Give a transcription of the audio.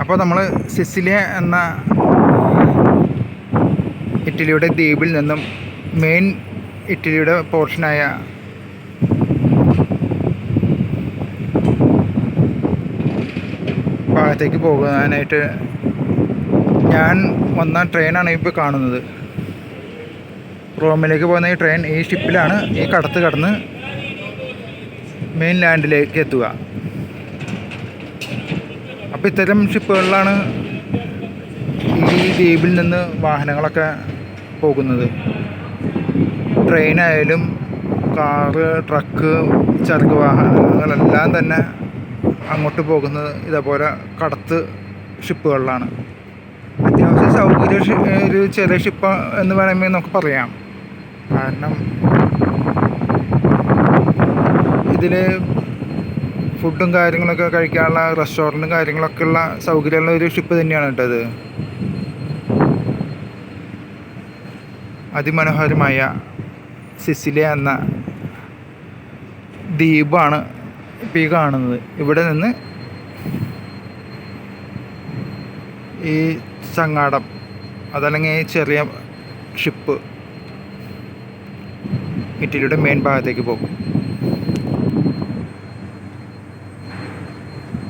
അപ്പോൾ നമ്മൾ സിസിലിയ എന്ന ഇറ്റലിയുടെ ദ്വീപിൽ നിന്നും മെയിൻ ഇറ്റലിയുടെ പോർഷനായ ഭാഗത്തേക്ക് പോകാനായിട്ട് ഞാൻ വന്ന ട്രെയിനാണ് ഇപ്പോൾ കാണുന്നത്. റോമിലേക്ക് പോകുന്ന ഈ ട്രെയിൻ ഈ ഷിപ്പിലാണ് ഈ കടത്ത് കടന്ന് മെയിൻ ലാൻഡിലേക്ക് എത്തുക. അപ്പോൾ ഇത്തരം ഷിപ്പുകളിലാണ് ഈ ദ്വീപിൽ നിന്ന് വാഹനങ്ങളൊക്കെ പോകുന്നത്. ട്രെയിനായാലും കാറ് ട്രക്ക് ചരക്ക് വാഹനങ്ങളെല്ലാം തന്നെ അങ്ങോട്ട് പോകുന്നത് ഇതേപോലെ കടത്ത് ഷിപ്പുകളിലാണ്. അത്യാവശ്യം സൗകര്യ ഒരു ചെറിയ ഷിപ്പ് എന്ന് വേണമെങ്കിൽ നമുക്ക് പറയാം. കാരണം ഇതിൽ ഫുഡും കാര്യങ്ങളൊക്കെ കഴിക്കാനുള്ള റെസ്റ്റോറന്റും കാര്യങ്ങളൊക്കെ ഉള്ള സൗകര്യമുള്ള ഒരു ഷിപ്പ് തന്നെയാണ് കേട്ടത് അതിമനോഹരമായ സിസിലിയ എന്ന ദ്വീപാണ് ഇപ്പോൾ ഈ കാണുന്നത്. ഇവിടെ നിന്ന് ഈ ചങ്ങാടം അതല്ലെങ്കിൽ ഈ ചെറിയ ഷിപ്പ് ഇറ്റലിയുടെ മെയിൻ ഭാഗത്തേക്ക് പോകും.